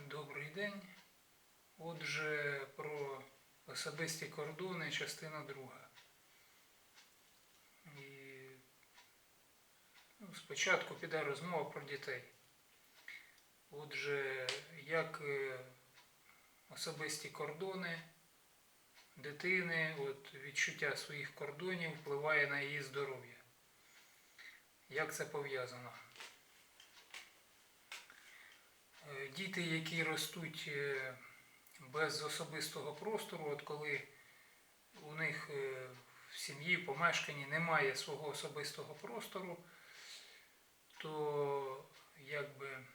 Добрий день. Отже, про особисті кордони, частина друга. І ну, спочатку піде розмова про дітей. Отже, як е, особисті кордони дитини, от відчуття своїх кордонів впливає на її здоров'я. Як це пов'язано? Діти, які ростуть е, без особистого простору, от коли у них е, в сім'ї, в помешканні немає свого особистого простору, то якби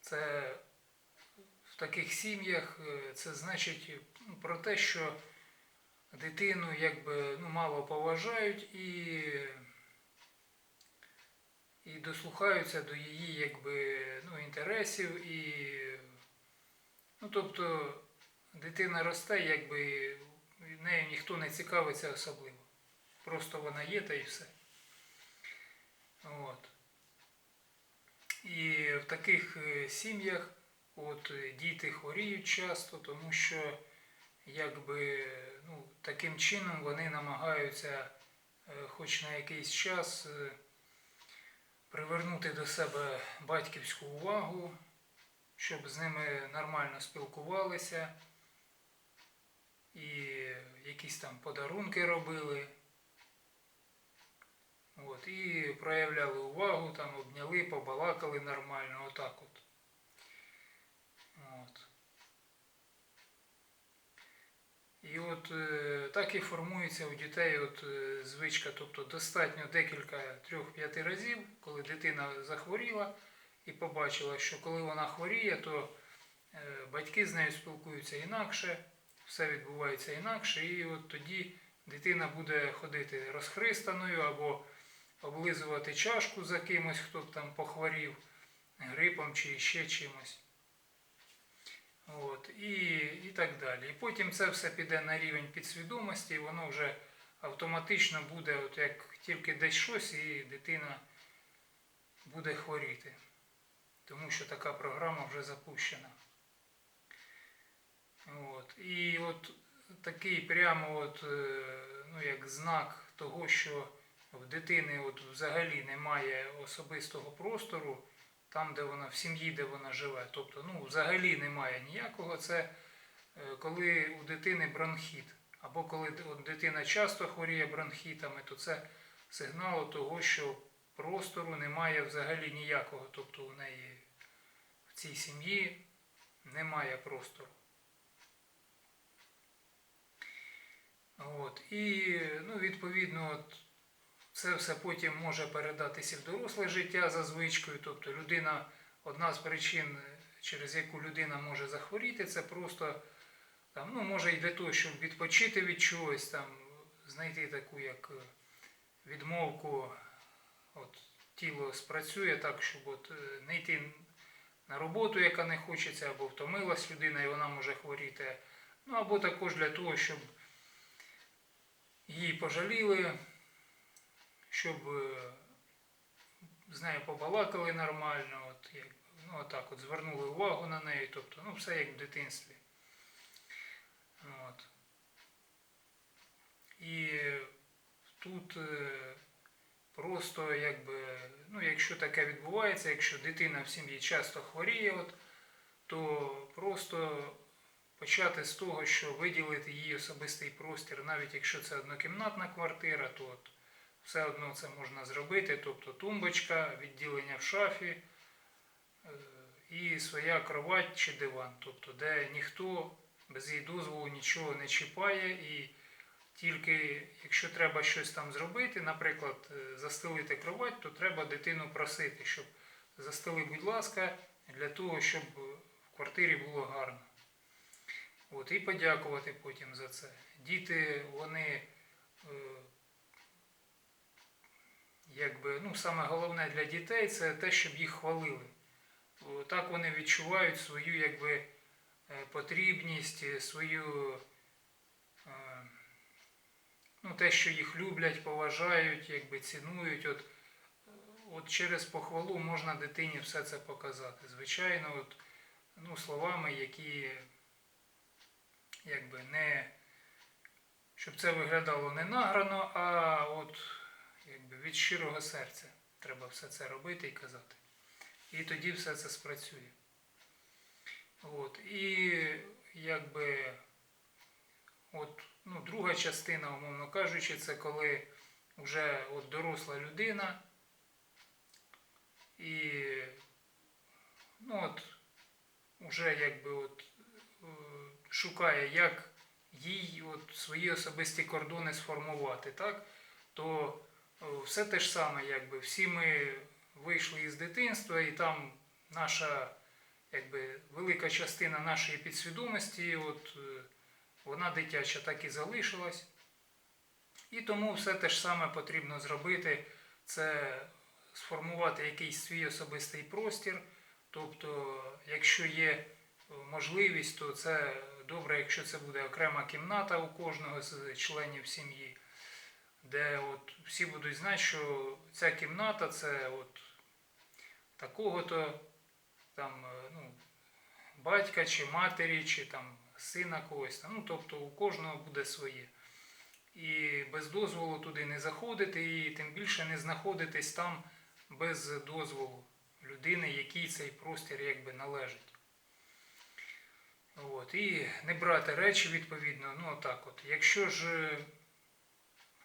це в таких сім'ях е, це значить ну, про те, що дитину якби ну, мало поважають і і дослухаються до її якби, ну, інтересів і ну, тобто дитина росте, якби нею ніхто не цікавиться особливо. Просто вона є та і все. От. І в таких е, сім'ях от, діти хворіють часто, тому що якби, ну, таким чином вони намагаються е, хоч на якийсь час е, привернути до себе батьківську увагу, щоб з ними нормально спілкувалися і якісь там подарунки робили. От, і проявляли увагу, там обняли, побалакали нормально, отак от. І от е, так і формується у дітей от, е, звичка, тобто достатньо декілька трьох-п'яти разів, коли дитина захворіла і побачила, що коли вона хворіє, то е, батьки з нею спілкуються інакше, все відбувається інакше, і от тоді дитина буде ходити розхристаною або облизувати чашку за кимось, хто б там похворів грипом чи ще чимось. От, і, і так далі. І потім це все піде на рівень підсвідомості, і воно вже автоматично буде, от як тільки десь щось, і дитина буде хворіти. Тому що така програма вже запущена. От. І от такий прямо от, е, ну, як знак того, що в дитини от взагалі немає особистого простору, там, де вона, в сім'ї, де вона живе. Тобто, ну, взагалі немає ніякого. Це е, коли у дитини бронхіт. Або коли дитина часто хворіє бронхітами, то це сигнал того, що простору немає взагалі ніякого. Тобто у неї в цій сім'ї немає простору. От. І ну, відповідно, от, це все потім може передатися в доросле життя за звичкою. Тобто людина, одна з причин, через яку людина може захворіти, це просто там, ну, може і для того, щоб відпочити від чогось, там, знайти таку як е, відмовку, от, тіло спрацює так, щоб от, е, не йти на роботу, яка не хочеться, або втомилась людина, і вона може хворіти. Ну або також для того, щоб її пожаліли, щоб е, з нею побалакали нормально, от, як, ну, отак от, звернули увагу на неї, тобто, ну, все як в дитинстві. От. І тут е, просто, якби, ну, якщо таке відбувається, якщо дитина в сім'ї часто хворіє, от, то просто почати з того, що виділити їй особистий простір, навіть якщо це однокімнатна квартира, то от все одно це можна зробити, тобто тумбочка, відділення в шафі е, і своя кровать чи диван, тобто де ніхто без її дозволу нічого не чіпає і тільки якщо треба щось там зробити, наприклад, е, застелити кровать, то треба дитину просити, щоб застели, будь ласка, для того, щоб в квартирі було гарно. От, і подякувати потім за це. Діти, вони, е, якби, ну, саме головне для дітей це те, щоб їх хвалили. Так вони відчувають свою якби, е, потрібність, е, свою, е, ну, те, що їх люблять, поважають, якби, цінують. От, от через похвалу можна дитині все це показати. Звичайно, от, ну, словами, які якби не. Щоб це виглядало не награно, а от якби від щирого серця треба все це робити і казати. І тоді все це спрацює. От. І якби от, ну, друга частина, умовно кажучи, це коли вже от доросла людина і ну, от, вже якби от, е, шукає, як їй от свої особисті кордони сформувати, так? то все те ж саме, якби всі ми вийшли із дитинства, і там наша якби, велика частина нашої підсвідомості, от, е, вона дитяча так і залишилась. І тому все те ж саме потрібно зробити, це сформувати якийсь свій особистий простір. Тобто, якщо є е, можливість, то це добре, якщо це буде окрема кімната у кожного з членів сім'ї, де от всі будуть знати, що ця кімната це от такого-то там, е, ну, батька чи матері, чи там сина когось. Ну, тобто у кожного буде своє. І без дозволу туди не заходити, і тим більше не знаходитись там без дозволу людини, якій цей простір якби належить. От. І не брати речі відповідно. Ну, отак от. Якщо ж е,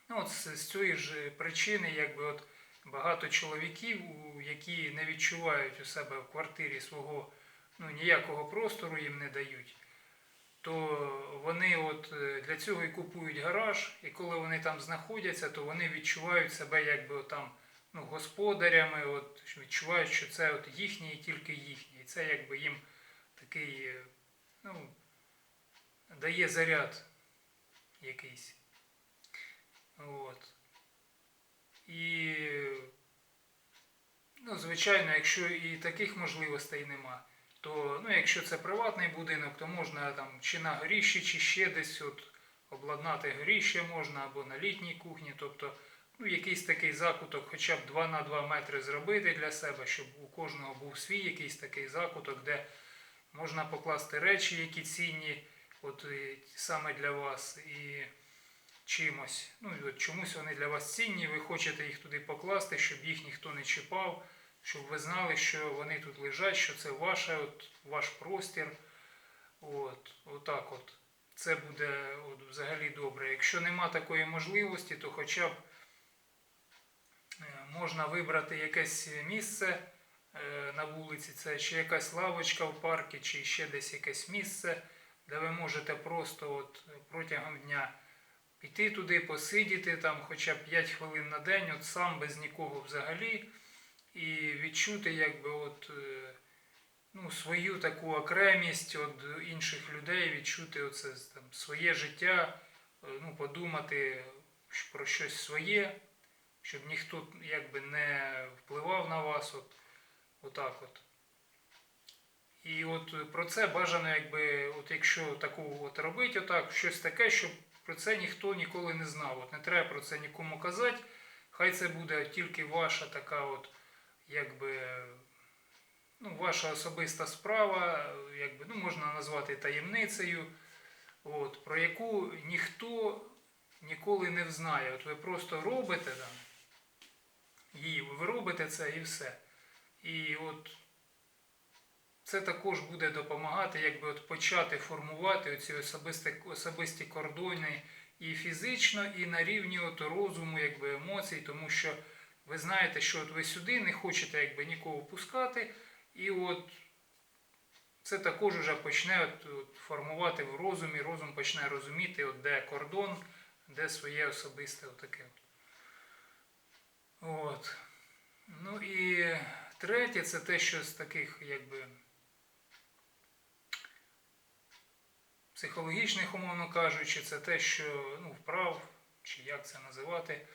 ну, от з, цієї ж причини, якби от багато чоловіків, які не відчувають у себе в квартирі свого ну, ніякого простору їм не дають, то вони от е, для цього і купують гараж, і коли вони там знаходяться, то вони відчувають себе якби там ну, господарями, от, відчувають, що це от їхнє і тільки їхнє. І це якби їм такий, е, ну, дає заряд якийсь. От. І, ну, звичайно, якщо і таких можливостей нема, то ну, якщо це приватний будинок, то можна там чи на горіщі, чи ще десь от, обладнати горіще можна або на літній кухні. Тобто ну, якийсь такий закуток, хоча б 2 на 2 метри зробити для себе, щоб у кожного був свій якийсь такий закуток, де можна покласти речі, які цінні, от саме для вас. І чимось. Ну, от чомусь вони для вас цінні, ви хочете їх туди покласти, щоб їх ніхто не чіпав, щоб ви знали, що вони тут лежать, що це ваше, от, ваш простір. От, отак от. Це буде от, взагалі добре. Якщо нема такої можливості, то хоча б е, можна вибрати якесь місце е, на вулиці, це чи якась лавочка в парку, чи ще десь якесь місце, де ви можете просто от протягом дня піти туди, посидіти там хоча б 5 хвилин на день, от сам без нікого взагалі, і відчути якби от, е, ну, свою таку окремість від інших людей, відчути оце там, своє життя, е, ну, подумати про щось своє, щоб ніхто якби не впливав на вас. От, отак от. І от про це бажано, якби, от якщо таку от робити, отак, щось таке, щоб про це ніхто ніколи не знав. От не треба про це нікому казати. Хай це буде тільки ваша така, от, якби, ну, ваша особиста справа, якби, ну, можна назвати таємницею, от, про яку ніхто ніколи не взнає. От ви просто робите там, її, ви робите це і все. І от це також буде допомагати, якби от почати формувати оці особисті, особисті кордони і фізично, і на рівні от розуму, якби емоцій, тому що ви знаєте, що от ви сюди не хочете якби нікого пускати, і от це також вже почне от, от, формувати в розумі, розум почне розуміти, от, де кордон, де своє особисте отаке. От. Ну і третє, це те, що з таких, якби. Психологічних, умовно кажучи, це те, що ну, вправ, чи як це називати.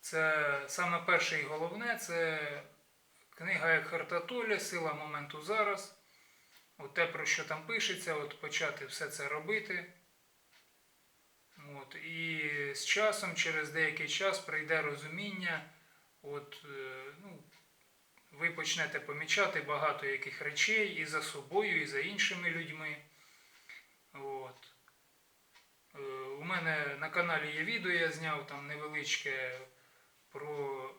Це саме перше і головне це книга Екхарта Толля Сила моменту зараз. От те, про що там пишеться, от почати все це робити. От, і з часом, через деякий час прийде розуміння, от, е, ну, ви почнете помічати багато яких речей і за собою, і за іншими людьми. От. Е, У мене на каналі є відео, я зняв там невеличке про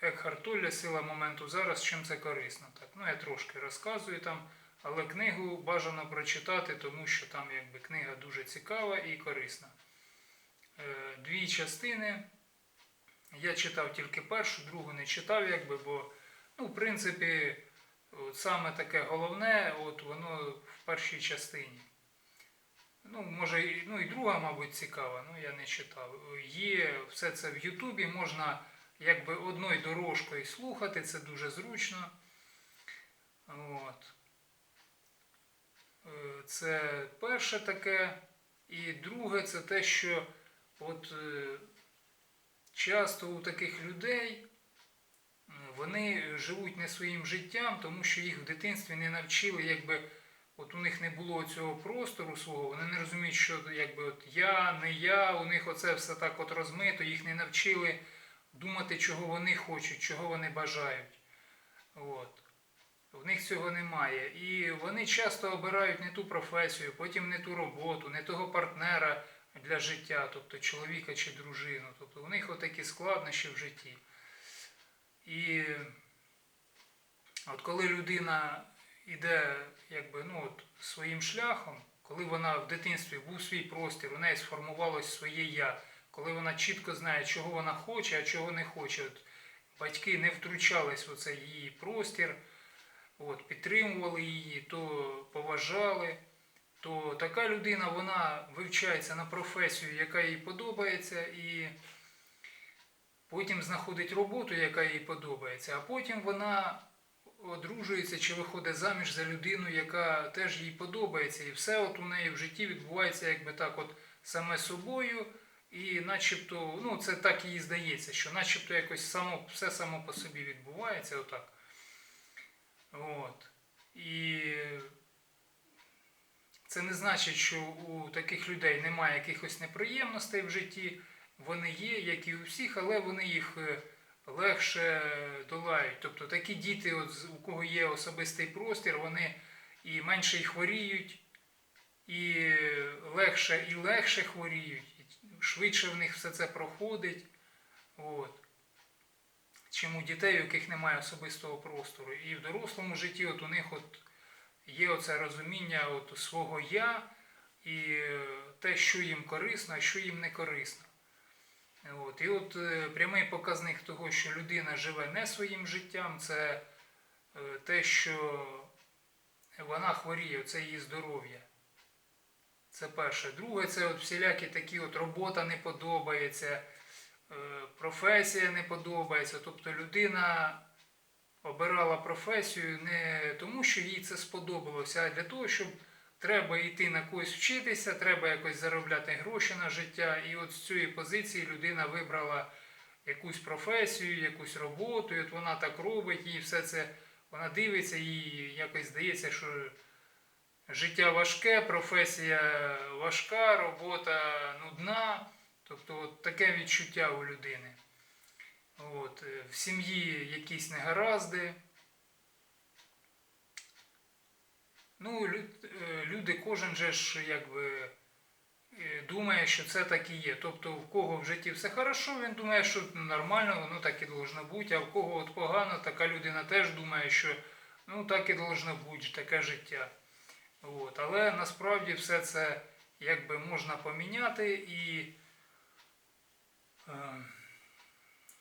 Екхарт Сила моменту зараз, чим це корисно. Так, ну я трошки розказую там, але книгу бажано прочитати, тому що там якби книга дуже цікава і корисна. Е, Дві частини. Я читав тільки першу, другу не читав, якби, бо, ну, в принципі, от саме таке головне, от воно в першій частині. Ну, може, ну і друга, мабуть, цікава, ну я не читав. Є все це в Ютубі, можна якби одною дорожкою слухати, це дуже зручно. От. Е, Це перше таке. І друге, це те, що от е, часто у таких людей вони живуть не своїм життям, тому що їх в дитинстві не навчили, якби от у них не було цього простору свого, вони не розуміють, що якби от я, не я, у них оце все так от розмито, їх не навчили думати, чого вони хочуть, чого вони бажають. От. В них цього немає. І вони часто обирають не ту професію, потім не ту роботу, не того партнера для життя, тобто чоловіка чи дружину. Тобто у них отакі складнощі в житті. І от коли людина йде якби, ну, от, своїм шляхом, коли вона в дитинстві був свій простір, у неї сформувалось своє я, коли вона чітко знає, чого вона хоче, а чого не хоче. От, батьки не втручались в цей її простір, от, підтримували її, то поважали, то така людина вона вивчається на професію, яка їй подобається, і потім знаходить роботу, яка їй подобається, а потім вона одружується чи виходить заміж за людину, яка теж їй подобається, і все от у неї в житті відбувається якби так, от саме собою. І начебто, ну це так їй здається, що начебто якось само, все само по собі відбувається отак. От. І це не значить, що у таких людей немає якихось неприємностей в житті. Вони є, як і у всіх, але вони їх е, легше долають. Тобто такі діти, от, у кого є особистий простір, вони і менше й хворіють, і легше і легше хворіють, і швидше в них все це проходить. От. Чим у дітей, у яких немає особистого простору. І в дорослому житті от у них от є оце розуміння от свого я і те, що їм корисно, а що їм не корисно. От. І от е, прямий показник того, що людина живе не своїм життям, це е, те, що вона хворіє, це її здоров'я. Це перше. Друге, це от всілякі такі от робота не подобається, е, професія не подобається. Тобто людина обирала професію не тому, що їй це сподобалося, а для того, щоб треба йти на когось вчитися, треба якось заробляти гроші на життя. І от з цієї позиції людина вибрала якусь професію, якусь роботу, і от вона так робить, і все це вона дивиться, їй якось здається, що життя важке, професія важка, робота нудна. Тобто от таке відчуття у людини. От, е, в сім'ї якісь негаразди. Ну, е, люди, кожен же ж якби е, думає, що це так і є. Тобто, в кого в житті все хорошо, він думає, що нормально, воно так і должно бути, а в кого от погано, така людина теж думає, що ну так і должно бути, таке життя. От. Але насправді все це якби можна поміняти і. Е,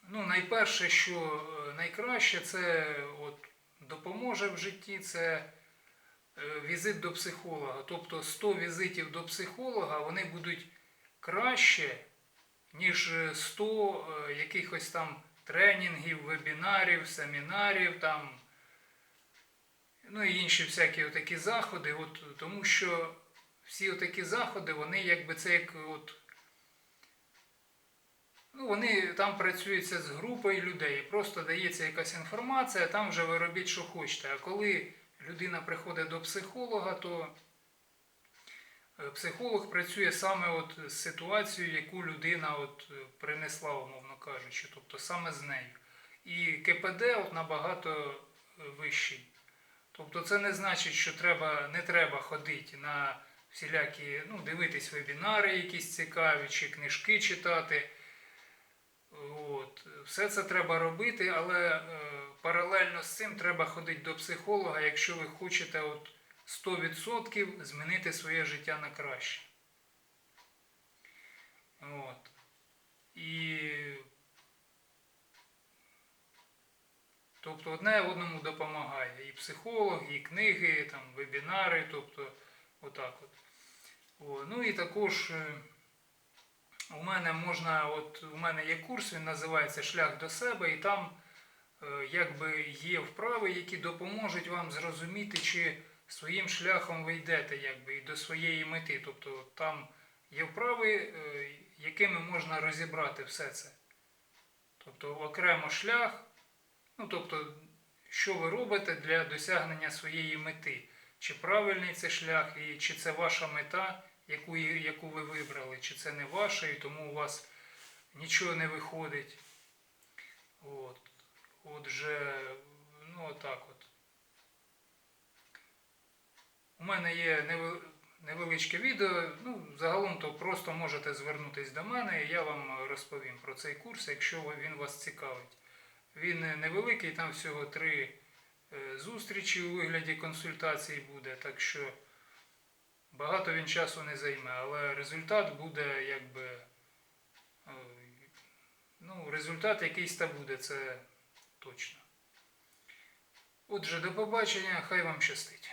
Ну, найперше, що найкраще, це от, допоможе в житті, це візит до психолога. Тобто 100 візитів до психолога вони будуть краще, ніж е, 100 е, якихось там тренінгів, вебінарів, семінарів, там, ну і інші всякі такі заходи. От, тому що всі такі заходи, вони якби це як от. Ну, вони там працюються з групою людей, просто дається якась інформація, там вже ви робіть, що хочете. А коли людина приходить до психолога, то е, психолог працює саме от з ситуацією, яку людина от е, принесла, умовно кажучи, тобто саме з нею. і КПД от набагато е, вищий. Тобто це не значить, що треба, не треба ходити на всілякі, ну, дивитись вебінари якісь цікаві, чи книжки читати. От. Все це треба робити, але е, паралельно з цим треба ходити до психолога, якщо ви хочете от 100% змінити своє життя на краще. От. І тобто одне одному допомагає. І психолог, і книги, там, вебінари, тобто отак от. О, ну і також е, у мене можна, от у мене є курс, він називається Шлях до себе, і там е, якби є вправи, які допоможуть вам зрозуміти, чи своїм шляхом ви йдете якби, і до своєї мети. Тобто там є вправи, е, якими можна розібрати все це. Тобто окремо шлях, ну тобто, що ви робите для досягнення своєї мети. Чи правильний це шлях, і чи це ваша мета, яку, яку ви вибрали, чи це не ваша, і тому у вас нічого не виходить. От. Отже, ну отак от. У мене є невеличке відео. Ну, загалом то просто можете звернутися до мене, і я вам розповім про цей курс, якщо він вас цікавить. Він невеликий, там всього три е, зустрічі у вигляді консультацій буде, так що багато він часу не займе, але результат буде якби. е, Ну, результат якийсь та буде, це точно. Отже, до побачення, хай вам щастить.